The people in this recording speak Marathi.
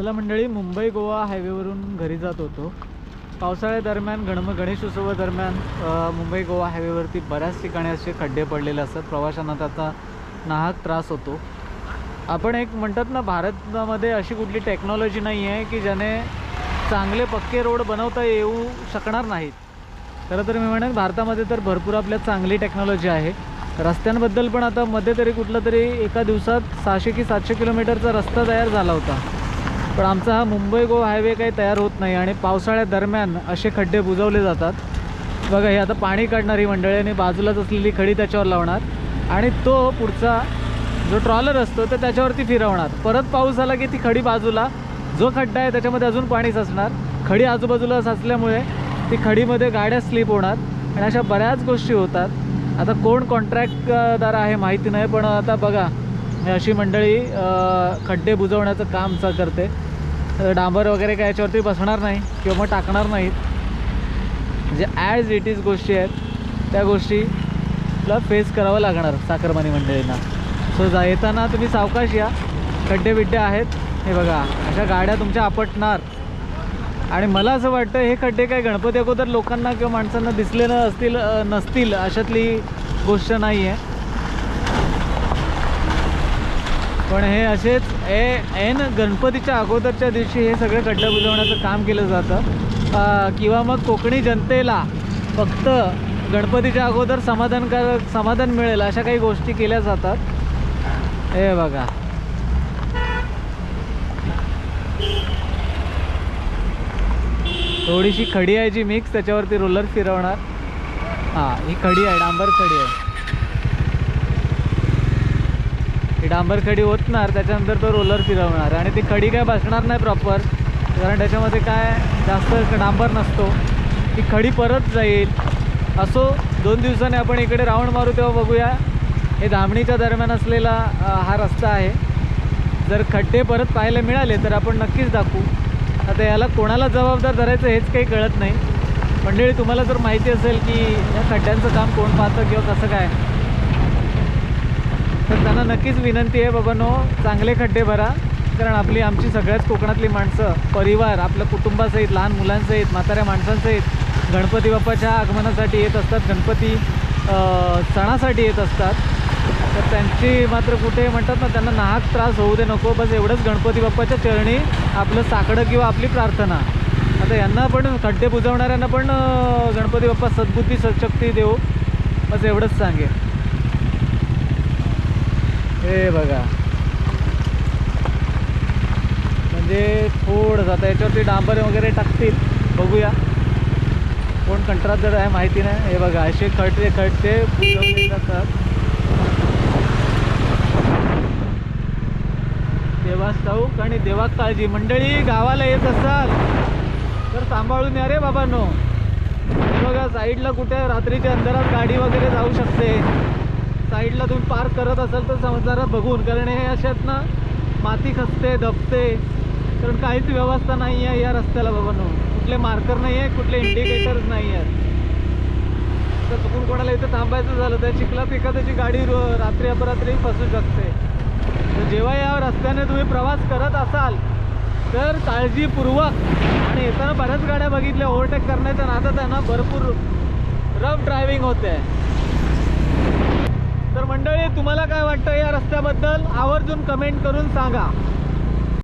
चला मंडळी मुंबई गोवा हायवेवरून घरी जात होतो. पावसाळ्यादरम्यान गणम गणेशोत्सवादरम्यान अ, मुंबई गोवा हायवेवरती बऱ्याच ठिकाणी असे खड्डे पडलेले असतात. प्रवाशांना त्याचा नाहक त्रास होतो. आपण एक म्हणतात ना भारतामध्ये अशी कुठली टेक्नॉलॉजी नाही आहे की ज्याने चांगले पक्के रोड बनवता येऊ शकणार नाहीत. खरं तर मी म्हणेन भारतामध्ये तर भरपूर आपल्यात चांगली टेक्नॉलॉजी आहे. रस्त्यांबद्दल पण आता मध्ये तरी कुठलं तरी एका दिवसात सहाशे की सातशे किलोमीटरचा रस्ता तयार झाला होता. पण आमचा हा मुंबई गोवा हायवे काही तयार होत नाही आणि पावसाळ्यादरम्यान असे खड्डे बुजवले जातात. बघा हे आता पाणी काढणारी मंडळी आणि बाजूलाच असलेली खडी त्याच्यावर लावणार आणि तो पुढचा जो ट्रॉलर असतो तर त्याच्यावरती फिरवणार. परत पाऊस आला की ती खडी बाजूला जो खड्डा आहे त्याच्यामध्ये अजून पाणी साचणार. खडी आजूबाजूला साचल्यामुळे ती खडीमध्ये गाड्या स्लिप होणार आणि अशा बऱ्याच गोष्टी होतात. आता कोण कॉन्ट्रॅक्टदार आहे माहिती नाही पण आता बघा हे अशी मंडळी खड्डे बुजवण्याचं काम करते. डांबर वगैरे काय याच्यावरती बसणार नाही किंवा मग टाकणार नाहीत. म्हणजे ॲज इट इज गोष्टी आहेत त्या गोष्टीला फेस करावं लागणार साखरमानी मंडळींना. सो जा येताना तुम्ही सावकाश या. खड्डे बिड्डे आहेत. हे बघा अशा गाड्या तुमच्या आपटणार. आणि मला असं वाटतं हे खड्डे काय गणपती अगोदर लोकांना किंवा माणसांना दिसले न असतील नसतील अशातली गोष्ट नाही आहे पण हे असेच ए एन गणपतीच्या अगोदरच्या दिवशी हे सगळं खड्डे बुजवण्याचं काम केलं जातं. किंवा मग कोकणी जनतेला फक्त गणपतीच्या अगोदर समाधानकारक समाधान मिळेल अशा काही गोष्टी केल्या जातात. हे बघा. थोडीशी खडी आहे जी मिक्स त्याच्यावरती रोलर फिरवणार. हां ही खडी आहे डांबर खडी आहे ही डांबर खडी ओतणार त्याच्यानंतर तो रोलर फिरवणार. आणि ती खडी काय बसणार नाही प्रॉपर कारण त्याच्यामध्ये काय जास्त डांबर नसतो. ती खडी परत जाईल. असो दोन दिवसांनी आपण इकडे राऊंड मारू तेव्हा बघूया. हे धामणीच्या दरम्यान असलेला हा रस्ता आहे. जर खड्डे परत पाहायला मिळाले तर आपण नक्कीच दाखवू. आता याला कोणाला जबाबदार धरायचं हेच काही कळत नाही. मंडळी तुम्हाला जर माहिती असेल की या खड्ड्यांचं काम कोण पाहतं किंवा कसं काय तर त्यांना नक्कीच विनंती आहे बाबांनो चांगले खड्डे भरा कारण आपली आमची सगळ्याच कोकणातली माणसं परिवार आपलं कुटुंबासहित लहान मुलांसहित म्हाताऱ्या माणसांसहित गणपती बाप्पाच्या आगमनासाठी येत असतात गणपती सणासाठी येत असतात. तर त्यांची मात्र कुठे म्हणतात ना त्यांना नाहक त्रास होऊ दे नको बस एवढंच गणपती बाप्पाच्या चरणी आपलं साकडं किंवा आपली प्रार्थना. आता यांना पण खड्डे बुजवणाऱ्यांना पण गणपती बाप्पा सद्बुद्धी सशक्ती देऊ बस एवढंच सांगेल हे बघा. म्हणजे थोडंसं आता याच्यावरती डांबर वगैरे टाकतील. बघूया. कोण कंत्राटदार आहे माहिती नाही. हे बघा असे खडते खडते बुजवले जातात. देवास ठाऊक आणि देवात काळजी. मंडळी गावाला येत असाल तर सांभाळून या रे बाबांनो. बघा साईडला कुठे रात्रीच्या अंधारात गाडी वगैरे जाऊ शकते. साईडला तुम्ही पार्क करत असाल तर समज बघून. कारण हे अशात ना माती खचते दबते. कारण काहीच व्यवस्था नाही आहे या रस्त्याला बाबांनो कुठले मार्कर नाही आहे कुठले इंडिकेटर्स नाही आहेत. तर चुकून कोणाला इथं थांबायचं झालं तर चिखलात एखाद्याची गाडी रात्री अपरात्री फसू शकते. तर जेव्हा या रस्त्याने तुम्ही प्रवास करत असाल तर काळजीपूर्वक आणि येताना बऱ्याच गाड्या बघितल्या ओव्हरटेक करण्याच्या नादात त्यांना भरपूर रफ ड्रायव्हिंग होते. आहे मंडळी तुम्हाला काय वाटतं या रस्त्याबद्दल? आवर्जून कमेंट करून सांगा.